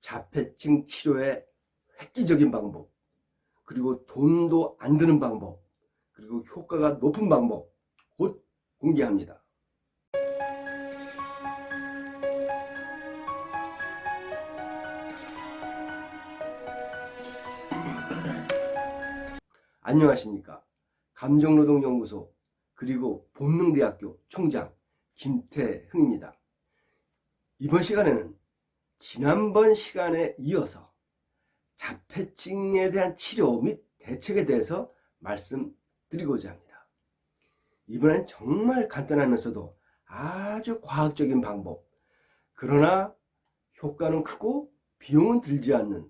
자폐증 치료의 획기적인 방법, 그리고 돈도 안 드는 방법, 그리고 효과가 높은 방법 곧 공개합니다. 안녕하십니까. 감정노동연구소 그리고 본능대학교 총장 김태흥입니다. 이번 시간에는 지난번 시간에 이어서 자폐증에 대한 치료 및 대책에 대해서 말씀드리고자 합니다. 이번엔 정말 간단하면서도 아주 과학적인 방법, 그러나 효과는 크고 비용은 들지 않는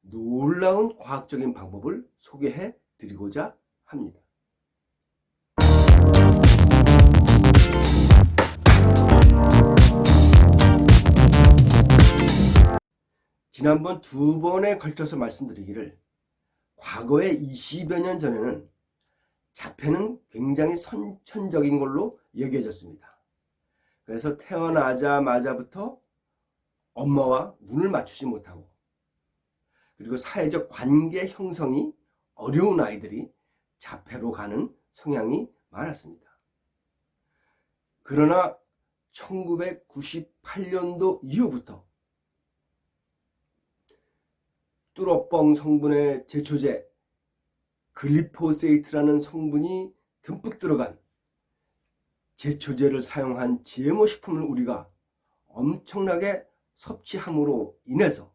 놀라운 과학적인 방법을 소개해 드리고자 합니다. 지난번 두 번에 걸쳐서 말씀드리기를 과거에 20여 년 전에는 자폐는 굉장히 선천적인 걸로 여겨졌습니다. 그래서 태어나자마자부터 엄마와 눈을 맞추지 못하고 그리고 사회적 관계 형성이 어려운 아이들이 자폐로 가는 성향이 많았습니다. 그러나 1998년도 이후부터 뚜러뻥 성분의 제초제 글리포세이트라는 성분이 듬뿍 들어간 제초제를 사용한 GMO 식품을 우리가 엄청나게 섭취함으로 인해서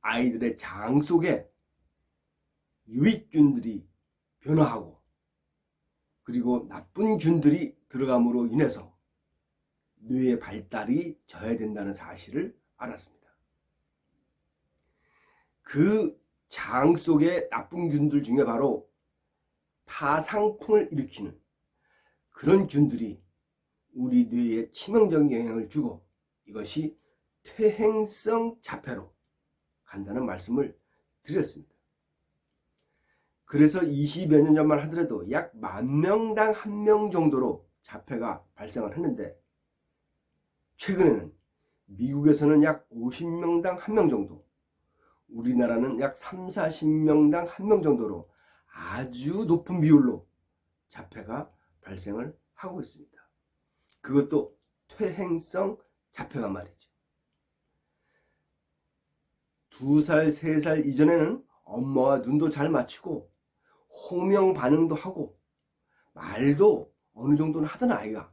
아이들의 장 속에 유익균들이 변화하고 그리고 나쁜 균들이 들어감으로 인해서 뇌의 발달이 저해된다는 사실을 알았습니다. 그 장 속의 나쁜 균들 중에 바로 파상풍을 일으키는 그런 균들이 우리 뇌에 치명적인 영향을 주고 이것이 퇴행성 자폐로 간다는 말씀을 드렸습니다. 그래서 20여 년 전만 하더라도 약 만 명당 한 명 정도로 자폐가 발생을 했는데 최근에는 미국에서는 약 50명당 한 명 정도 우리나라는 약 3, 40명당 한 명 정도로 아주 높은 비율로 자폐가 발생을 하고 있습니다. 그것도 퇴행성 자폐가 말이죠. 두 살, 세 살 이전에는 엄마와 눈도 잘 맞추고 호명 반응도 하고 말도 어느 정도는 하던 아이가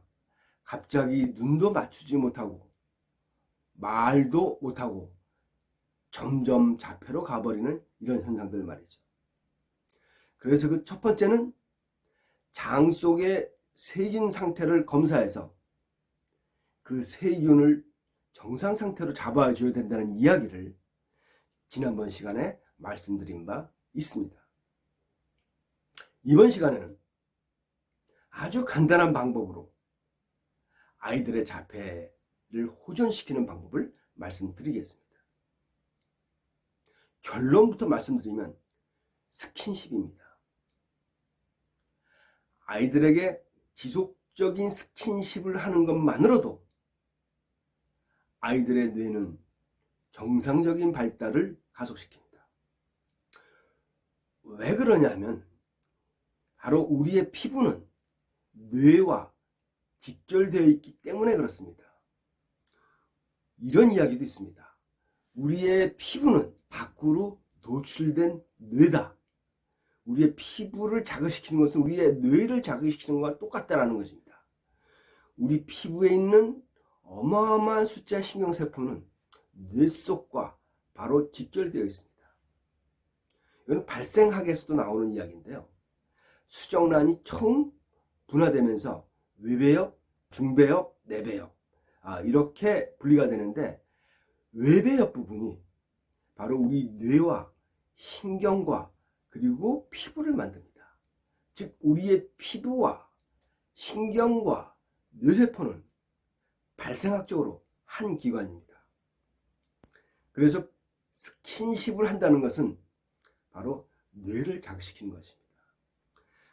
갑자기 눈도 맞추지 못하고 말도 못하고 점점 자폐로 가버리는 이런 현상들 말이죠. 그래서 그 첫 번째는 장 속의 세균 상태를 검사해서 그 세균을 정상 상태로 잡아줘야 된다는 이야기를 지난번 시간에 말씀드린 바 있습니다. 이번 시간에는 아주 간단한 방법으로 아이들의 자폐를 호전시키는 방법을 말씀드리겠습니다. 결론부터 말씀드리면 스킨십입니다. 아이들에게 지속적인 스킨십을 하는 것만으로도 아이들의 뇌는 정상적인 발달을 가속시킵니다. 왜 그러냐면 바로 우리의 피부는 뇌와 직결되어 있기 때문에 그렇습니다. 이런 이야기도 있습니다. 우리의 피부는 밖으로 노출된 뇌다. 우리의 피부를 자극시키는 것은 우리의 뇌를 자극시키는 것과 똑같다라는 것입니다. 우리 피부에 있는 어마어마한 숫자 신경세포는 뇌 속과 바로 직결되어 있습니다. 이건 발생학에서도 나오는 이야기인데요. 수정란이 총 분화되면서 외배역, 중배역, 내배역 아, 이렇게 분리가 되는데 외배역 부분이 바로 우리 뇌와 신경과 그리고 피부를 만듭니다. 즉 우리의 피부와 신경과 뇌세포는 발생학적으로 한 기관입니다. 그래서 스킨십을 한다는 것은 바로 뇌를 자극시키는 것입니다.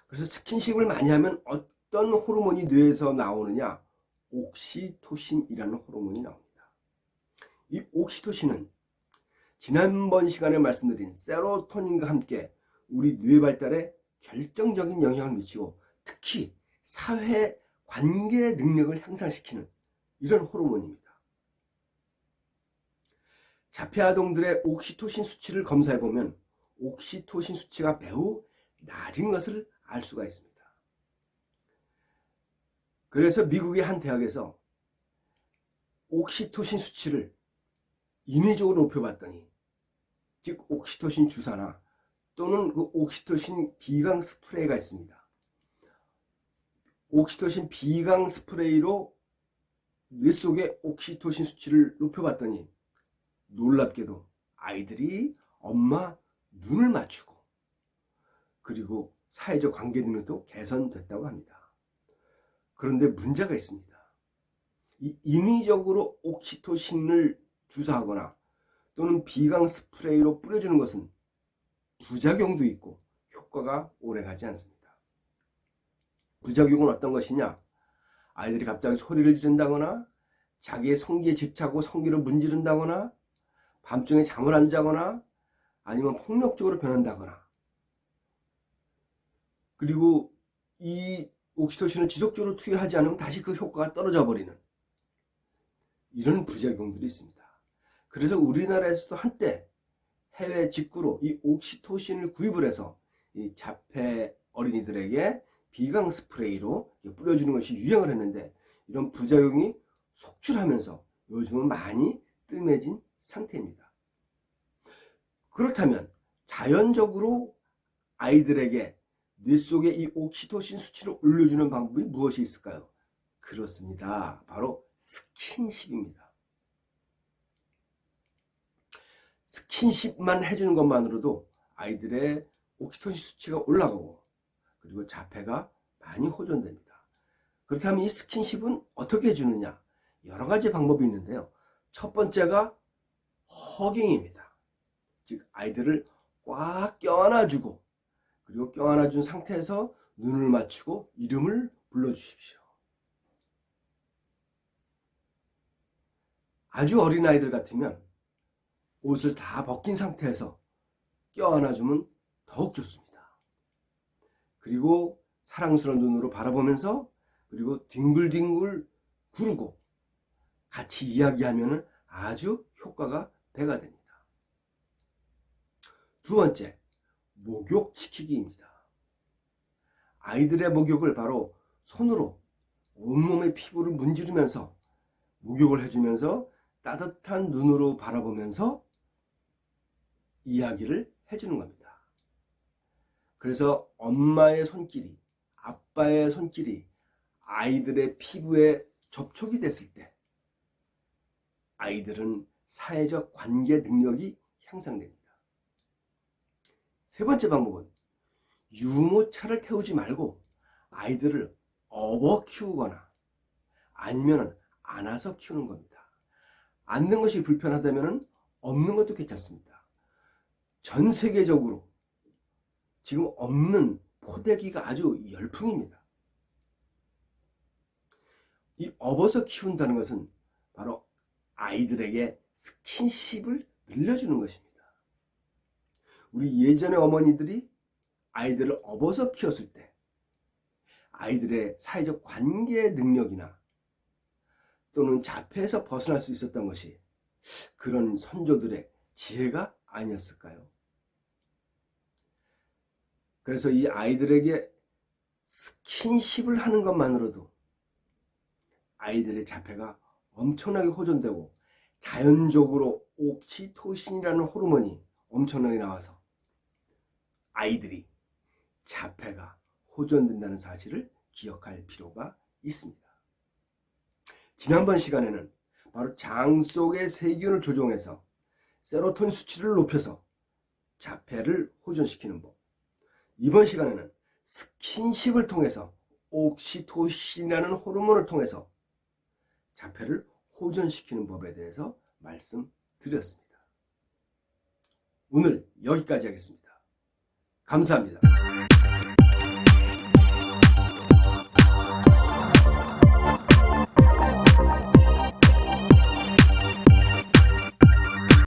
그래서 스킨십을 많이 하면 어떤 호르몬이 뇌에서 나오느냐? 옥시토신이라는 호르몬이 나옵니다. 이 옥시토신은 지난번 시간에 말씀드린 세로토닌과 함께 우리 뇌 발달에 결정적인 영향을 미치고 특히 사회 관계 능력을 향상시키는 이런 호르몬입니다. 자폐 아동들의 옥시토신 수치를 검사해 보면 옥시토신 수치가 매우 낮은 것을 알 수가 있습니다. 그래서 미국의 한 대학에서 옥시토신 수치를 인위적으로 높여봤더니 즉 옥시토신 주사나 또는 그 옥시토신 비강 스프레이가 있습니다. 옥시토신 비강 스프레이로 뇌 속의 옥시토신 수치를 높여봤더니 놀랍게도 아이들이 엄마 눈을 맞추고 그리고 사회적 관계 능력도 개선됐다고 합니다. 그런데 문제가 있습니다. 이 인위적으로 옥시토신을 주사하거나 또는 비강 스프레이로 뿌려주는 것은 부작용도 있고 효과가 오래가지 않습니다. 부작용은 어떤 것이냐? 아이들이 갑자기 소리를 지른다거나 자기의 성기에 집착하고 성기를 문지른다거나 밤중에 잠을 안 자거나 아니면 폭력적으로 변한다거나 그리고 이 옥시토신을 지속적으로 투여하지 않으면 다시 그 효과가 떨어져 버리는 이런 부작용들이 있습니다. 그래서 우리나라에서도 한때 해외 직구로 이 옥시토신을 구입을 해서 이 자폐 어린이들에게 비강 스프레이로 뿌려주는 것이 유행을 했는데 이런 부작용이 속출하면서 요즘은 많이 뜸해진 상태입니다. 그렇다면 자연적으로 아이들에게 뇌 속에 이 옥시토신 수치를 올려주는 방법이 무엇이 있을까요? 그렇습니다. 바로 스킨십입니다. 스킨십만 해주는 것만으로도 아이들의 옥시토신 수치가 올라가고 그리고 자폐가 많이 호전됩니다. 그렇다면 이 스킨십은 어떻게 해주느냐? 여러 가지 방법이 있는데요. 첫 번째가 허깅입니다. 즉 아이들을 꽉 껴안아주고 그리고 껴안아준 상태에서 눈을 맞추고 이름을 불러주십시오. 아주 어린 아이들 같으면 옷을 다 벗긴 상태에서 껴안아주면 더욱 좋습니다. 그리고 사랑스러운 눈으로 바라보면서 그리고 뒹굴뒹굴 구르고 같이 이야기하면 아주 효과가 배가 됩니다. 두 번째, 목욕시키기입니다. 아이들의 목욕을 바로 손으로 온몸의 피부를 문지르면서 목욕을 해주면서 따뜻한 눈으로 바라보면서 이야기를 해주는 겁니다. 그래서 엄마의 손길이, 아빠의 손길이 아이들의 피부에 접촉이 됐을 때 아이들은 사회적 관계 능력이 향상됩니다. 세 번째 방법은 유모차를 태우지 말고 아이들을 업어 키우거나 아니면 안아서 키우는 겁니다. 앉는 것이 불편하다면 없는 것도 괜찮습니다. 전 세계적으로 지금 없는 포대기가 아주 열풍입니다. 이 업어서 키운다는 것은 바로 아이들에게 스킨십을 늘려주는 것입니다. 우리 예전의 어머니들이 아이들을 업어서 키웠을 때 아이들의 사회적 관계 능력이나 또는 자폐에서 벗어날 수 있었던 것이 그런 선조들의 지혜가 아니었을까요? 그래서 이 아이들에게 스킨십을 하는 것만으로도 아이들의 자폐가 엄청나게 호전되고 자연적으로 옥시토신이라는 호르몬이 엄청나게 나와서 아이들이 자폐가 호전된다는 사실을 기억할 필요가 있습니다. 지난번 시간에는 바로 장 속의 세균을 조종해서 세로토닌 수치를 높여서 자폐를 호전시키는 법. 이번 시간에는 스킨십을 통해서 옥시토신이라는 호르몬을 통해서 자폐를 호전시키는 법에 대해서 말씀드렸습니다. 오늘 여기까지 하겠습니다. 감사합니다.